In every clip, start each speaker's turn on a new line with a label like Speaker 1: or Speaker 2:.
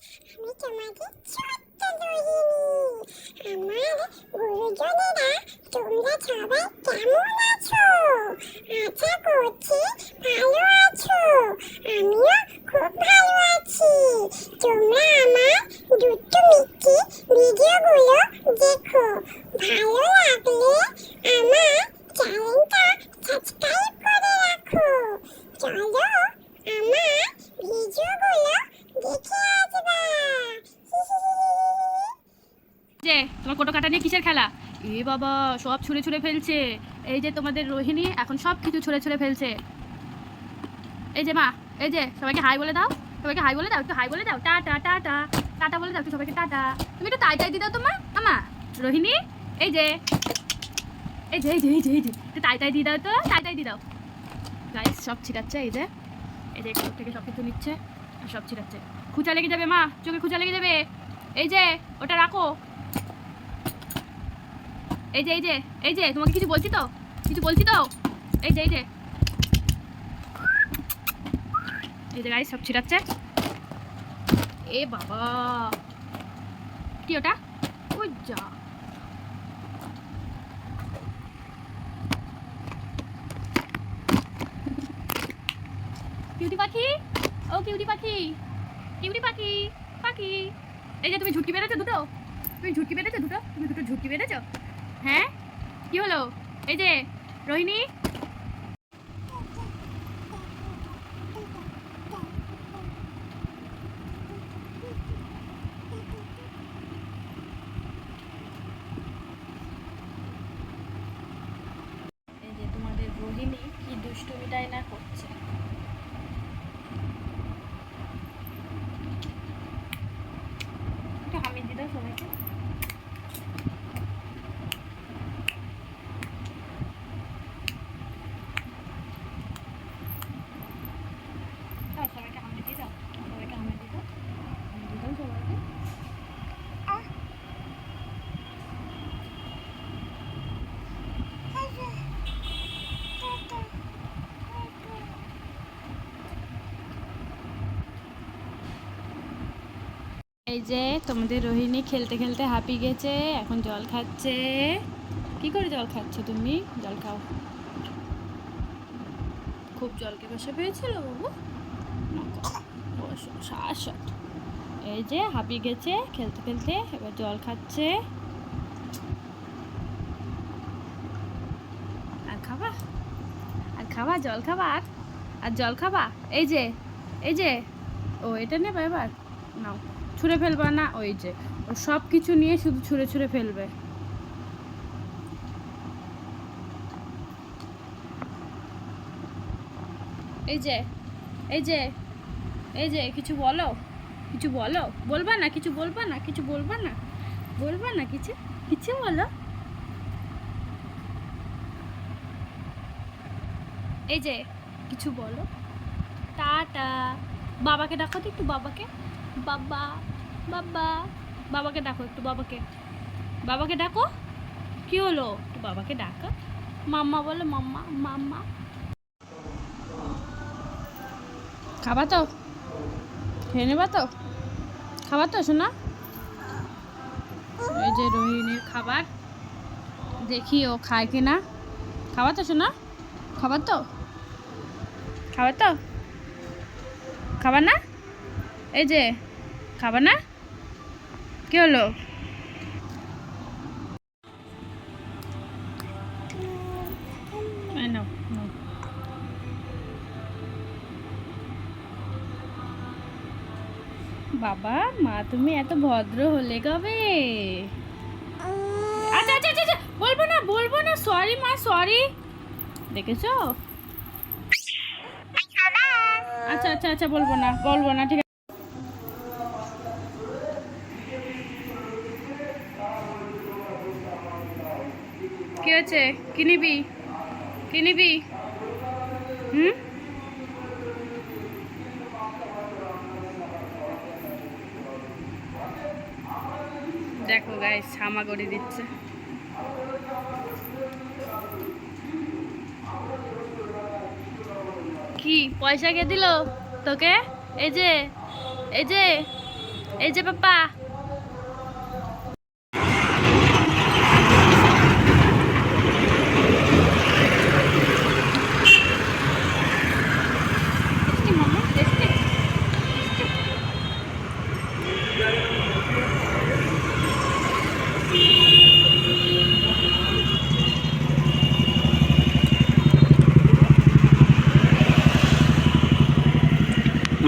Speaker 1: আমি তোমাদের ছোট্ট রোহিণী আমার গুরুজনেরা তোমরা সবাই কেমন আছো? আশা করছি ভালো আছো। আমিও খুব ভালো আছি। তোমরা আমার দুটো মিষ্টি ভিডিওগুলো দেখো। ভালো লাগলে
Speaker 2: যে, তোমার কোটো কাটা নিয়ে কিসের খেলা? এ বাবা, সব ছুঁড়ে ছুঁড়ে ফেলছে। এই যে তোমাদের রোহিণী, এখন সব কিছু ছুঁড়ে ছুঁড়ে ফেলছে। এই যে মা, এই যে, সবাইকে হাই বলে দাও। সবাইকে হাই বলে দাও, একটু হাই বলে দাও। টাটা টা টাটা বলে দাও, একটু সবাইকে টাটা। তুমি একটু তাই তাই দিয়ে দাও তোমার আমা রোহিণী, এই যে। এই যে এই যে এই যে এই যে। একটু তাই তাই দিয়ে দাও তো, তাই তাই দিয়ে দাও। গাইস সব ছিটাচ্ছে, এই যে। এই যে একটু থেকে সব কিছু নিচ্ছে, আর সব ছিটাচ্ছে। খুঁচা লেগে যাবে মা, চোখে খুঁচা লেগে যাবে। এই যে, ওটা রাখো। এই যে এই যে এই যে, তোমাকে কিছু বলছি তো? কিছু বলছি তো? এই যে এই যে। এই যে গাড়ি সব ছিটাচ্ছে। এ বাবা। কি ওটা? ওই যা। কিউটি পাখি? ও কিউটি পাখি। কিউটি পাখি পাখি। এই যে, তুমি ঝুটকি বেড়েছো দুটো? তুমি ঝুটকি বেড়েছো দুটো? তুমি দুটো ঝুটকি বেড়েছো হ্যাঁ? কি হলো? এই যে রোহিণী এই যে তোমাদের রোহিণী কি দুষ্টুমিটাই না করছে একটু হামি দিদাও সবাইকে দাও সবাইকে হামি দিয়ে দাও সবাইকে হামি দিয়ে দাও হামি দিয়ে দাও সবাইকে এই যে তোমাদের রোহিণী খেলতে খেলতে হাঁপি গেছে, এখন জল খাচ্ছে। কি করে জল খাচ্ছ তুমি? জল খাও। খুব জলকে বসে পেয়েছিল বাবু? এই যে হাঁপি গেছে, খেলতে খেলতে এবার জল খাচ্ছে। আর খাবা? আর খাবা? জল খাবা? আর আর জল খাবা? এই যে এই যে। ও, এটা নেবে এবার? নাও। ছুঁড়ে ফেলবা না, ওই যে। ও সব কিছু নিয়ে শুধু ছুঁড়ে ছুঁড়ে ফেলবে। এই যে এই যে এই যে, কিছু বলো? কিছু বলো? বলবা না, কিছু বলবা না, কিছু বলবা না? বলবা না কিছু? কিছু বলো। এই যে, কিছু বলো। টাটা। বাবাকে ডাকো তো একটু, বাবাকে। বাবা বাবা। বাবাকে ডাকো একটু, বাবাকে। বাবাকে ডাকো। কি হলো? একটু বাবাকে ডাকো। মাম্মা বলো, মাম্মা মাম্মা। খাবা তো? খেয়ে নেবা তো? খাবার তো শোনা এই যে রোহিণীর খাবার। দেখি ও খায় কি না খাবার তো শোনা খাবার তো? খাবার তো? খাবার না? এই যে খাবার না? কি হলো। বাবা মা তুমি এত ভদ্র হলে কবে? আচ্ছা আচ্ছা আচ্ছা আচ্ছা, বলব না বলব না সরি মা সরি দেখেছ? আচ্ছা আচ্ছা আচ্ছা বলব না বলব না ঠিক কি হয়েছে? কি নিবি? কি নিবি? হুম? দেখো গাইস হামাগুড়ি দিচ্ছে। কি? পয়সা কে দিল? তোকে? এই যে এই যে এই যে পাপা।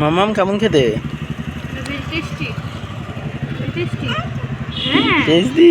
Speaker 3: মামাম কেমন খেতে.
Speaker 2: Very tasty. হ্যাঁ
Speaker 3: টেস্টি